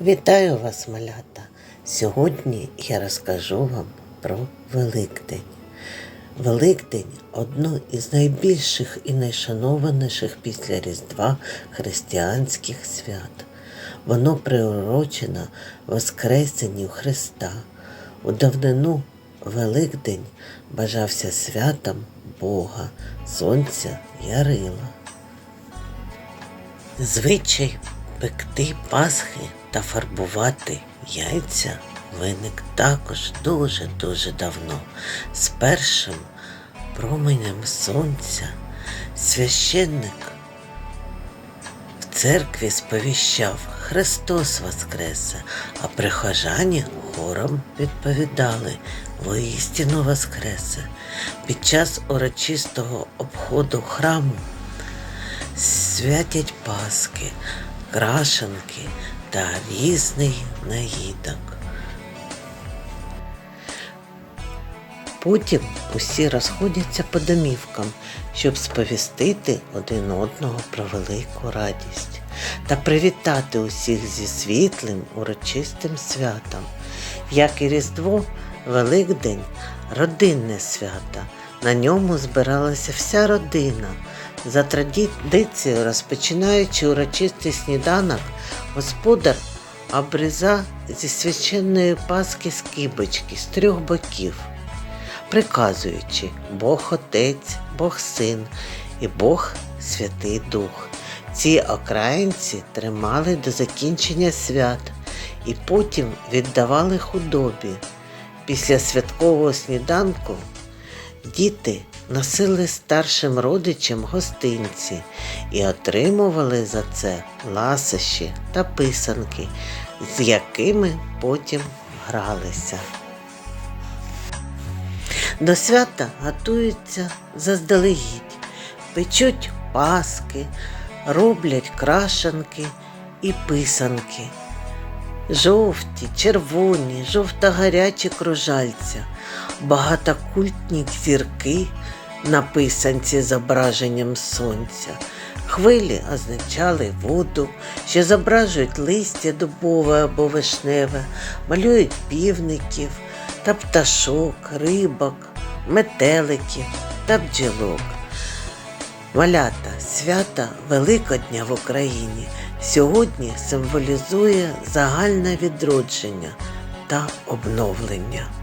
Вітаю вас, малята! Сьогодні я розкажу вам про Великдень. Великдень одно із найбільших і найшанованіших після Різдва християнських свят. Воно приурочено Воскресенню Христа. У давнину Великдень бажався святом Бога, Сонця Ярила. Звичай пекти пасхи та фарбувати яйця виник також дуже-дуже давно. З першим променем сонця священник в церкві сповіщав Христос Воскресе, а прихожані хором відповідали воістину Воскресе. Під час урочистого обходу храму святять паски, крашенки та різний наїдок. Потім усі розходяться по домівкам, щоб сповістити один одного про велику радість та привітати усіх зі світлим урочистим святом. Як і Різдво, Великдень родинне свято. На ньому збиралася вся родина. За традицією, розпочинаючи урочистий сніданок, господар обріза зі священної паски скибочки з трьох боків, приказуючи Бог Отець, Бог Син і Бог Святий Дух. Ці окраїнці тримали до закінчення свят і потім віддавали худобі. Після святкового сніданку діти носили старшим родичам гостинці і отримували за це ласощі та писанки, з якими потім гралися. До свята готуються заздалегідь, печуть паски, роблять крашанки і писанки. Жовті, червоні, жовто-гарячі кружальця, багатокультні зірки на писанці зображенням сонця. Хвилі означали воду, що зображують листя дубове або вишневе, малюють півників та пташок, рибок, метеликів та бджілок. Малята свята Великодня в Україні сьогодні символізує загальне відродження та обновлення.